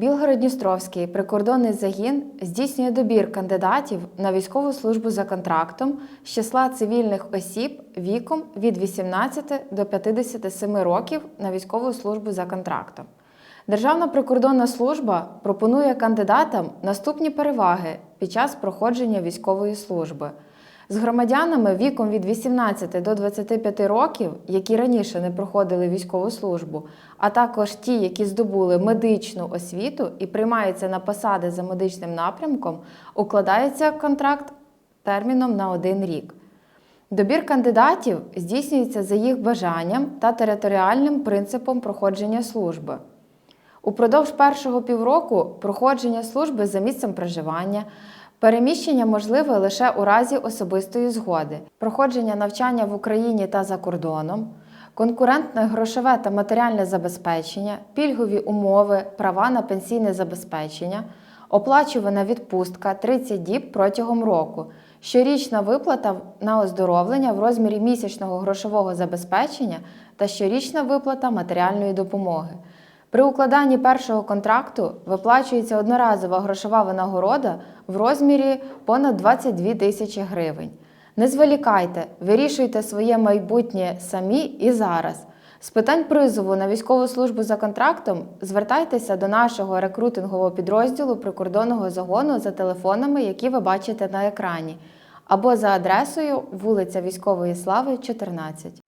Білгород-Дністровський прикордонний загін здійснює добір кандидатів на військову службу за контрактом з числа цивільних осіб віком від 18 до 57 років на військову службу за контрактом. Державна прикордонна служба пропонує кандидатам наступні переваги під час проходження військової служби. З громадянами віком від 18 до 25 років, які раніше не проходили військову службу, а також ті, які здобули медичну освіту і приймаються на посади за медичним напрямком, укладається контракт терміном на один рік. Добір кандидатів здійснюється за їх бажанням та територіальним принципом проходження служби. Упродовж першого півроку проходження служби за місцем проживання, переміщення можливе лише у разі особистої згоди, проходження навчання в Україні та за кордоном, конкурентне грошове та матеріальне забезпечення, пільгові умови, права на пенсійне забезпечення, оплачувана відпустка 30 діб протягом року, щорічна виплата на оздоровлення в розмірі місячного грошового забезпечення та щорічна виплата матеріальної допомоги. При укладанні першого контракту виплачується одноразова грошова винагорода в розмірі понад 22 тисячі гривень. Не зволікайте, вирішуйте своє майбутнє самі і зараз. З питань призову на військову службу за контрактом звертайтеся до нашого рекрутингового підрозділу прикордонного загону за телефонами, які ви бачите на екрані, або за адресою вулиця Військової Слави, 14.